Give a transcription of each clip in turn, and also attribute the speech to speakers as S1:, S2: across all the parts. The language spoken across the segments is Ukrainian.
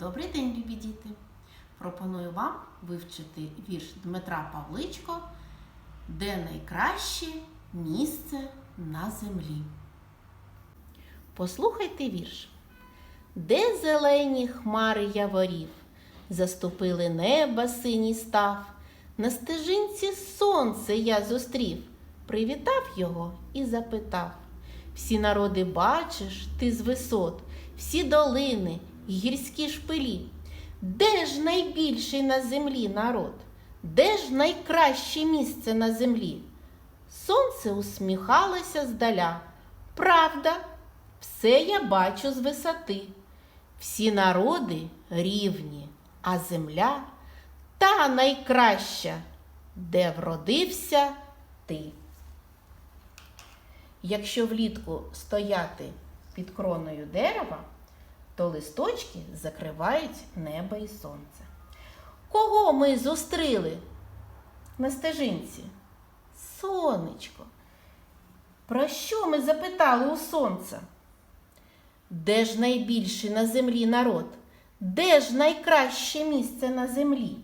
S1: Добрий день, любі діти! Пропоную вам вивчити вірш Дмитра Павличко Де найкраще місце на землі. Послухайте вірш. Де зелені хмари яворів, заступили неба синій став, на стежинці сонце я зустрів, привітав його і запитав. Всі народи бачиш ти з висот, всі долини, гірські шпилі. Де ж найбільший на землі народ? Де ж найкраще місце на землі? Сонце усміхалося здаля. Правда, все я бачу з висоти. Всі народи рівні, а земля та найкраща, де вродився ти. Якщо влітку стояти під кроною дерева, то листочки закривають небо і сонце. Кого ми зустріли на стежинці? Сонечко. Про що ми запитали у сонця? Де ж найбільший на землі народ? Де ж найкраще місце на землі?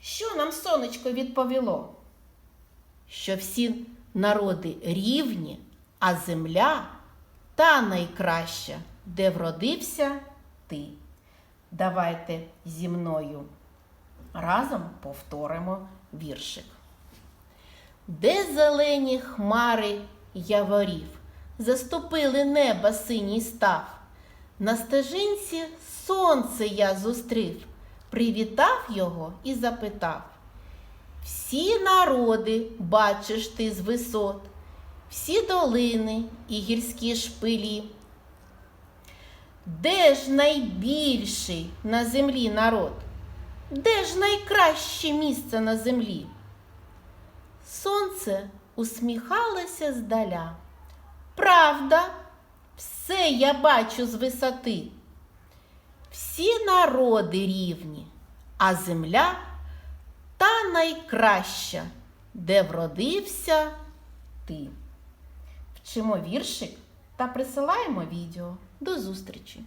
S1: Що нам сонечко відповіло? Що всі народи рівні, а земля та найкраща, де вродився ти. Давайте зі мною разом повторимо віршик. Де зелені хмари яворів, заступили неба синій став. На стежинці сонце я зустрів, привітав його і запитав. Всі народи бачиш ти з висот, всі долини і гірські шпилі. Де ж найбільший на землі народ? Де ж найкраще місце на землі? Сонце усміхалося здаля. Правда, все я бачу з висоти. Всі народи рівні, а земля та найкраща, де вродився ти. Вчимо віршик та присилаємо відео. До зустрічі!